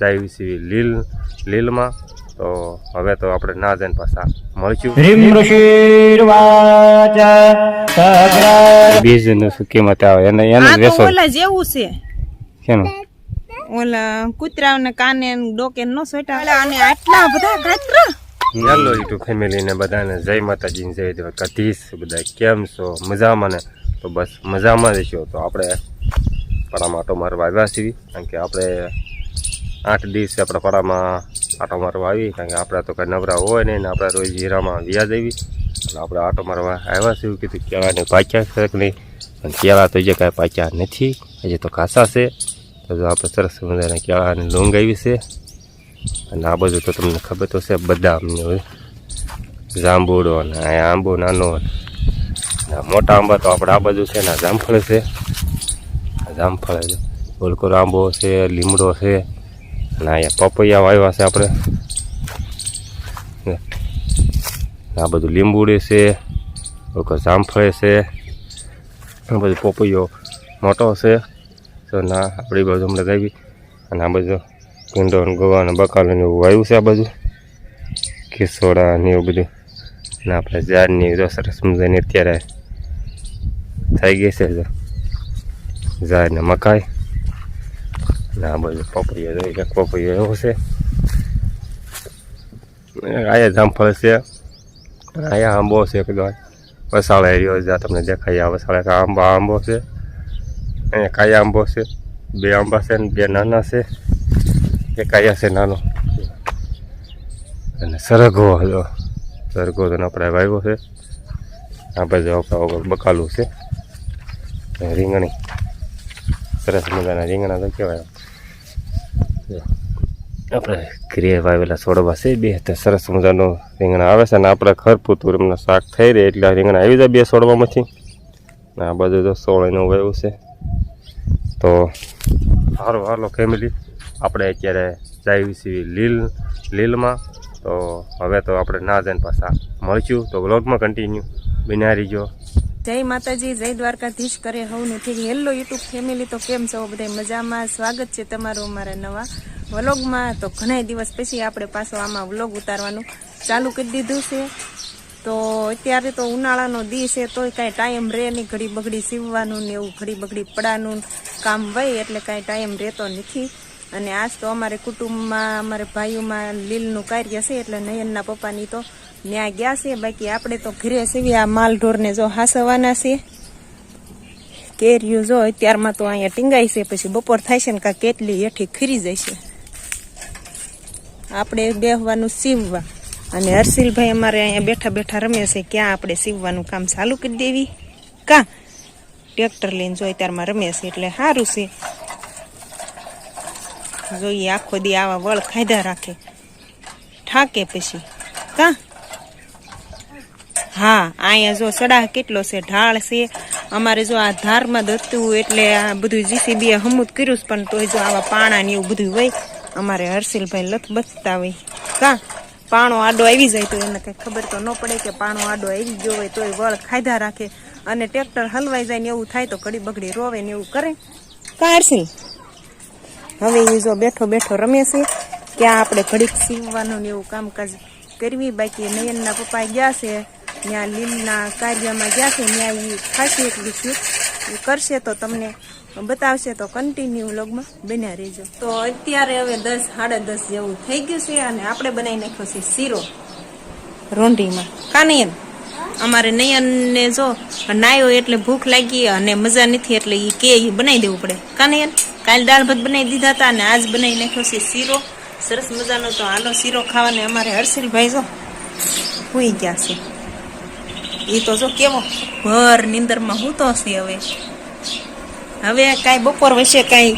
જાય છે લીલ લીલમાં. તો હવે તો આપણે ના જઈને પાછા મળશું. બીજનું શું કિંમત આવે? એને એને વેસો ઓલા જેવું છે. શેનું? ઓલા કૂતરાઓને કાને ને ડોકે નો સોટા ઓલા અને આટલા બધા ગાત્રા. હેલો યુટ્યુબ ફેમિલીને બધાને જય માતાજી જય જય દ્વારકાધીશ બધા કેમ છો? મજામાં ને? તો બસ મજામાં જ છો તો આપણે પડામાં તો મારવા આવ્યા છીએ. કારણ કે આપણે આઠ દિવસે આપણા પડામાં આટો મારવા આવી, કારણ કે આપણે તો કંઈ નવરા હોય નહીં ને આપણે રોજ હીરામાં વ્યાજ આવી. એટલે આપણે આટો મારવા આવ્યા છે એવું કીધું, કેળાને પાક્યા છે નહીં? પણ કેળા તો જે કાંઈ પાક્યા નથી. હજી તો કાસા છે. તો આપણે સરસ મજાના કેળાની લૂંગ આવી છે. અને આ બધું તો તમને ખબર તો છે બધા ને બધું. જાંબુડો ને આ આંબો નાનો મોટા આંબા તો આપણે આ બાજુ છે ને જામફળ છે. જામફળ છે. આંબો છે, લીમડો છે. અને અહીંયા પપૈયા વાવ્યા છે આપણે. ને આ બધું લીંબુડી છે જામફળ છે, આ બધું પપૈયો મોટો છે. તો ના, આપણી બાજુ હમણાં ગાવી અને આ બધું ભીંડો ને ગવા ને બકાલો ને એવું વાવ્યું છે આ બધું. ખીસોડા ને એવું બધું. ને આપણે ઝાડની જો સરસ મજાની અત્યારે થઈ ગઈ છે ઝાડ ને મકાઈ. ને, બધું પપૈયો જોઈ કે પપૈયો એવો છે. આયા જામફળ છે. આયા આંબો છે કદાચ વસાળે એરિયો જ્યાં તમને દેખાય આ વસાળે આંબા આંબો છે. અહીંયા કાયા આંબો છે, બે આંબા છે ને બે નાના છે. એક કાયા છે નાનો. અને સરગવો હલો. સરગવો તો આપણે વાવ્યો છે. આ બાજુ આપણા બકાલું છે. રીંગણી. સરસ મજાના રીંગણા તો કહેવાય. આપણે ઘરે વાવેલા છોડવા છે, બે તો સરસ મજાનું રીંગણા આવે છે અને આપણે ખરપૂતું એમના શાક થઈ રહે એટલે રીંગણા આવી જાય બે છોડવામાંથી. આ બધું તો સોળીનું વાવ્યું છે. તો સારું હાલો ફેમિલી આપણે અત્યારે જાય છીએ લીલ, લીલમાં. તો હવે તો આપણે ના જઈને પાછા મળશું. તો વ્લોગમાં કન્ટિન્યુ બિનારી જો જય માતાજી, જય દ્વારકાધીશ કરે હવનું ઠીક હેલો યુટ્યુબ ફેમિલી તો કેમ છો? બધા મજામાં? સ્વાગત છે તમારું અમારા નવા વ્લોગમાં તો ઘણા દિવસ પછી આપણે પાછો આમાં વ્લોગ ઉતારવાનું ચાલુ કરી દીધું છે. તો અત્યારે તો ઉનાળાનો દી છે, તોય કાંઈ ટાઈમ રહે નહીં ઘડી બગડી સીવવાનું ને એવું ઘડી બગડી પડાનું કામ હોય એટલે કાંઈ ટાઈમ રહેતો નથી. અને આજ તો અમારે કુટુંબમાં, અમારે ભાઈઓમાં લીલનું કાર્ય છે, એટલે નયનના પપ્પાની તો ન્યા ગયા છે. બાકી આપણે તો ઘરે સીવી આ માલ ઢોરને જો હાસવાના છે. કેરીઓ જો અત્યારમાં તો અહીંયા ટીંગાઈ છે, પછી બપોર થાય છે ને કાં કેટલી હેઠી ખીરી જાય છે આપણે બેહવાનું સીવવા. અને હર્ષિલભાઈ અમારે અહીંયા બેઠા બેઠા રમે છે, ક્યાં આપણે સીવવાનું કામ ચાલુ કરી દેવી? કા? ટ્રેક્ટર લઈને જોઈ ત્યારમાં રમે છે, એટલે સારું છે. જોઈએ, આખો દી આવા વળ ખાધા રાખે. ઠાકે પછી. કા? હા, અહીંયા જો સડા કેટલો છે, ઢાળ છે. અમારે જો આ ધારમાં દતું એટલે આ બધું જીસીબી એ હમુદ કર્યું પણ તોય જો આવા પાણા ને એવું બધું હોય અમારે હર્ષિલભાઈ લથ બચતા હોય કા? પાણો આડો આવી જાય તો એને કઈ ખબર તો ન પડે કે પાણો આડો આવી ગયો હોય તોય વળ ખાધા રાખે. અને ટ્રેક્ટર હલવાઈ જાય ને એવું થાય તો કડી બગડી રોવે ને એવું કરે. કા હર્ષિલ? હવે એ જો બેઠો બેઠો રમે છે ક્યાં આપણે ઘડીક સીવવાનું ને એવું કામકાજ કરવી, બાકી નયનના પપ્પા ગયા છે ત્યાં લીલના કાર્યમાં ગયા છે ત્યાં એ ખાસી એટલું છે એ કરશે તો તમને બતાવશે તો કન્ટિન્યુ વ્લોગમાં બન્યા રહેજો. તો અત્યારે હવે દસ, સાડા દસ જેવું થઈ ગયું છે અને આપણે બનાવી નાખ્યો છે શીરો. રોંઢીમાં. કાનયન. અમારે નયનને જો નાયો એટલે ભૂખ લાગી અને મજા નથી એટલે એ કે એ બનાવી દેવું પડે. કાનયન, કાલ દાળ ભાત બનાવી દીધા હતા અને આજ બનાવી નાખ્યો છે શીરો. સરસ મજાનો તો આનો શીરો ખાવાને અમારે હર્ષિલભાઈ જો હુઈ ગયા છે. એ તો જો કેવો ભર નીંદરમાં હું તો છે હવે. હવે કાંઈ બપોર વચ્ચે કાંઈ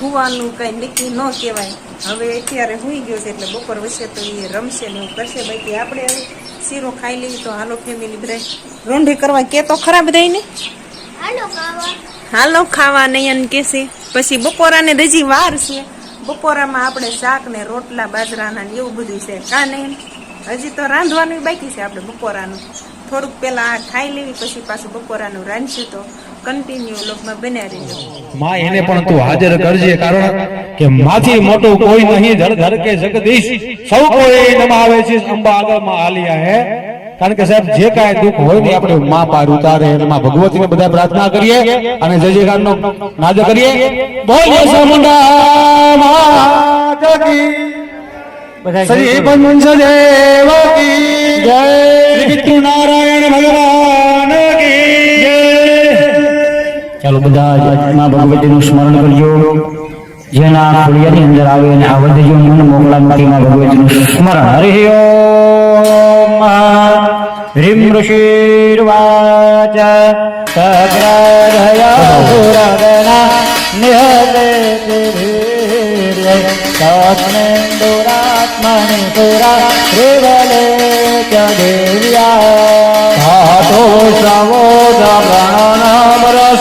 હુવાનું કાંઈ નક્કી ન કહેવાય. હવે અત્યારે હુઈ ગયો છે એટલે બપોર વચ્ચે તો એ રમશે ને એવું કરશે. બાકી આપણે હવે શીરો ખાઈ લઈએ તો હાલો ફેમિલી બધા રોંઢી કરવા કે તો ખરાબ રહી ને હાલો ખાવા નયન કેસે પછી બપોરાને હજી વાર છે. બપોરામાં આપણે શાક ને રોટલા બાજરાના ને એવું બધું છે. કા નહીં? હજી તો રાંધવાનું બાકી છે આપણે બપોરાનું. થોડુંક પહેલાં આ ખાઈ લેવી પછી પાછું બપોરાનું રાંધશું તો કન્ટિન્યુ લોકમાં બન્યા રહેજો. માં એને પણ તું હાજર કરજે કારણ કે માથી મોટું કોઈ નહીં ધર ધર કે જગદીશ. સૌ કોઈ નમાવે છે અંબા આગળમાં આલિયા હે? કારણ કે સાહેબ જે કાંઈ દુઃખ હોય ને આપણે માં પાર ઉતારે માં ભગવતીને બધા પ્રાર્થના કરીએ અને જય જયકારનો નાદ કરીએ. બોલ સમુંડા માત કી શ્રી પંચ ચાલો બધા જ માં ભગવતીનું સ્મરણ કરજો. જેના ખોડિયાની અંદર આવે અને આવડજો મન મોકલા મારી માં ભગવતીનું સ્મરણ. હરિ ઓમ હ્રીમ ઋષિર્વાચ સગ્રહયા નિહતે તસ્મેન્દુરાત્મનિ પુરા ત્રિવલે ચ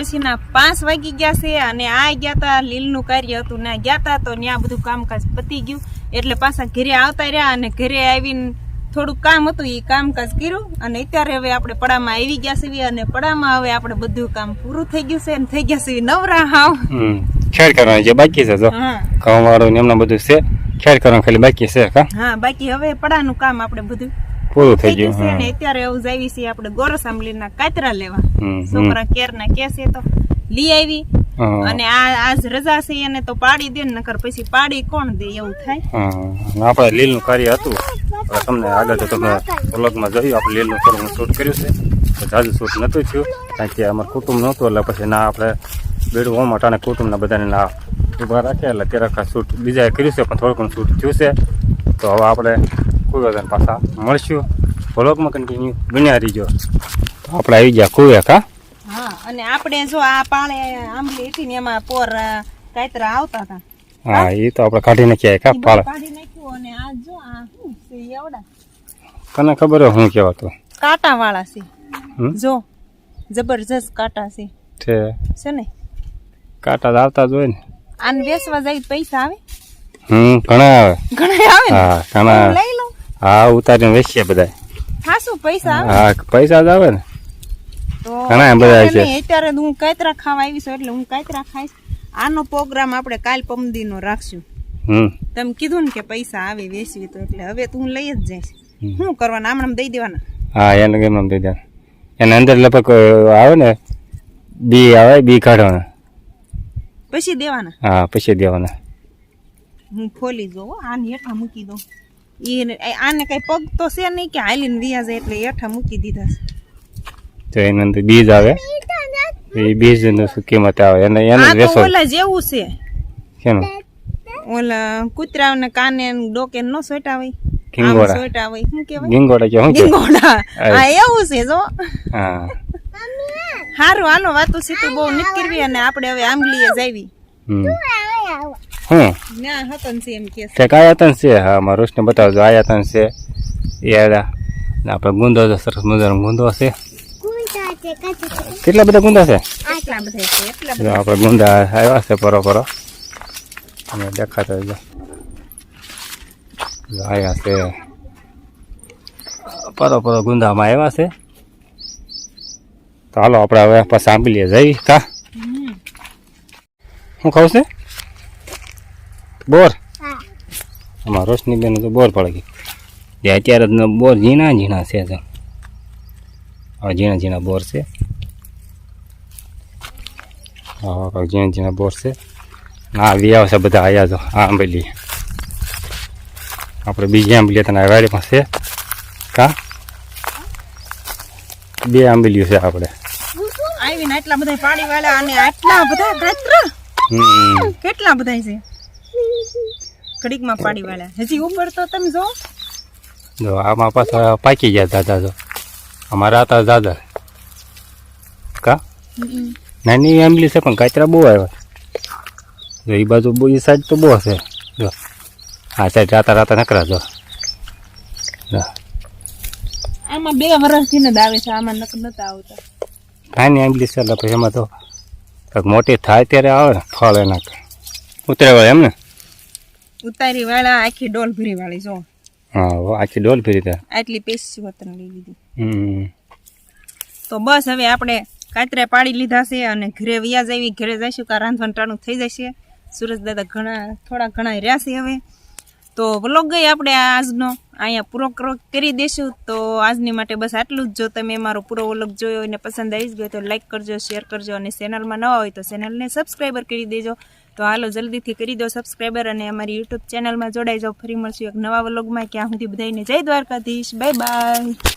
પછીના પાંચ વાગી ગયા છે અને આ ગયા તા લીલનું કાર્ય હતું ના ગયા તા તો ત્યાં બધું કામકાજ પતી ગયું. એટલે પાછા ઘરે આવતા રહ્યા અને ઘરે આવીને થોડું કામ હતું એ કામકાજ કર્યું. અને અત્યારે હવે આપણે પડામાં આવી ગયા છીએ અને પડામાં હવે આપણે બધું કામ પૂરું થઈ ગયું છે અને થઈ ગયા છે નવરા હાવ. ખેડ કરવાની જે બાકી છે જો. ઘઉં વાળું એમના બધું છે. ખેડ કરવાનું ખાલી બાકી છે હા બાકી હવે પડાનું કામ આપણે બધું પૂરું થઈ ગયું છે ને અત્યારે એવું જાવી છે આપણે ગોરસ આંબલીના કાતરા લેવા. છોકરા કેરના કે છે તો લઈ આવી. અને આ આજ રજા છે એને તો પાડી દે નકર પછી પાડી કોણ દે એવું થાય. આપણે લીલનું કાર્ય હતું. તમને આગળ તો તમે વ્લોગમાં જોયું આપણે લીલનું થોડું શૂટ કર્યું છે. તો જાજુ શૂટ નહોતું થયું કારણ કે અમારું કુટુંબ નહોતું એટલે પછી ના આપણે બેડું હોમ અને કુટુંબના બધાને ના ઊભા રાખ્યા એટલે આખા શૂટ બીજાએ કર્યું છે પણ થોડું ઘણું શૂટ થયું છે. તો હવે આપણે વખત પાછા મળશું. વ્લોગમાં કન્ટિન્યુ બન્યા રહીજો. આપણે આવી ગયા કુવે કા હા અને આપણે જો આ પાળે આંબલી હતી ને એમાં પોર કાયતરા કાતરા આવતા હતા. હા એ તો આપણે કાઢી નાખ્યા કા પાળ. કાઢી નાખ્યું અને આ જો આ શું છે એવડા તને ખબર હોય હું કહેવાતું કાંટા વાળા છે. જો જબરજસ્ત કાંટા છે. છે. છે ને? કાંટા દાવતા આવતા જ હોય ને. આને વેચવા જાય પૈસા આવે? હમ ઘણા આવે. ઘણા આવે હા ઘણા. હું ઉતારીને વેચીએ બધા ખાસું પૈસા હા પૈસા જ આવે ને. તો ઘણા બધા છે. અત્યારે હું કાતરા ખાવા આવી છું એટલે હું કાતરા ખાઈશ. આનો પ્રોગ્રામ આપણે કાલ પમદીનો રાખશું. તમે કીધું ને કે પૈસા આવે વેચવી તો એટલે હવે તો લઈ જ જઈશ. શું કરવાના? આમણામ દઈ દેવાના? હા એને કેમ આમ દઈ દેવાના? એને અંદર લગભગ આવે ને બી આવે બી કાઢવાના. પછી દેવાના? હા પછી દેવાના. હું ખોલી જોઉં આની હેઠા મૂકી દઉં. ઈ આને કઈ પગ તો છે નહીં કે હાલીને વ્યા જાય એટલે હેઠા મૂકી દીધા છે. તો એની અંદર બીજ આવે. એ બીજ શું કિંમત આવે? એને એને વેસો ઓલા જેવું છે. કેનું? ઓલા કૂતરાઓને કાને ડોકે ન સોટા હોય કિંગોડા. સોટા હોય શું કહેવાય? ગીંગોડા કે શું કે ગીંગોડા હા એવું છે જો. હા. હારું હાલો વાતો સીતું બહુ નીકળવી અને આપણે હવે આંબલીએ જાવી હમ. હું? ના હતન છે એમ કે છે. હા મારા રોશને બતાવજો આયાતન છે એ ને આપણે ગુંદો છે સરસ મજાનો ગુંદો છે. કેટલા બધા ગુંદા છે? છે આપણે ગુંદા આવ્યા છે પરો પરો. અને દેખાતા જો આવ્યા છે. પરો પરો ગુંદામાં આવ્યા છે. તો હાલો આપણે હવે પાછા આંબી લઈએ જઈ કા? હું શું ખાવું છે? બોર? આમાં રોશનીબેન તો બોર પડી ગઈ જે અત્યારે જ બોર ઝીણા ઝીણા છે જો આ ઝીણા ઝીણા બોર છે. હા ઝીણા ઝીણા બોર છે. હા વી આવશે બધા આવ્યા જો આ આંબલી. આપણે બીજી આંબલી તને વાડીમાં છે. કા? બે આંબલીઓ છે આપણે. આવીને આટલા બધા પાણી વાળા અને આટલા બધા કેટલા બધા છે? ઘડીકમાં પાડી વાળા. હજી ઉપર તો તમે જો. જો આમાં પાછા પાકી ગયા દાદા જો. અમારા હતા દાદા. કા? નાની આંબલી છે પણ કાચરા બહુ આવ્યા. જો એ બાજુ બહુ એ સાઈડ તો બહુ હશે. જો. આ સાઈડ રાતા રાતા નકરા જો. આમાં બે વર્ષથી ને દાવે છે આમાં નક નતા આવતા. નાની આંબલી છે એટલે પછી એમાં તો મોટી થાય ત્યારે આવે ને ફળ એના. ઉતરે એમ ને? ઉતારી વાળા આખી ડોલ ભરી વાળી જો. હા આખી ડોલ ભરી થાય આટલી પેસી વતન લઈ લીધી. તો બસ હવે આપણે કાતરે પાડી લીધા છે અને ઘરે વ્યાજ આવી ઘરે જઈશું કા રાંધવાનું ટાણું થઈ જશે. સુરજ દાદા ઘણા થોડા ઘણા રહ્યા છે હવે. તો વ્લોગ ગઈ આપણે આજનો અહીંયા પૂરો કરો- કરી દેશું. તો આજની માટે બસ આટલું જ. જો તમે મારો પૂરો વ્લોગ જોયો અને પસંદ આવી ગયો તો લાઈક કરજો શેર કરજો અને ચેનલમાં નવા હોય તો ચેનલને સબસ્ક્રાઈબર કરી દેજો. તો હાલો, જલ્દીથી કરી દો સબસ્ક્રાઈબર અને અમારી યુટ્યુબ ચેનલમાં જોડાઈ જાઓ. ફરી મળશું એક નવા વ્લોગમાં ક્યાં સુધી બધાને જય દ્વારકાધીશ. Bye bye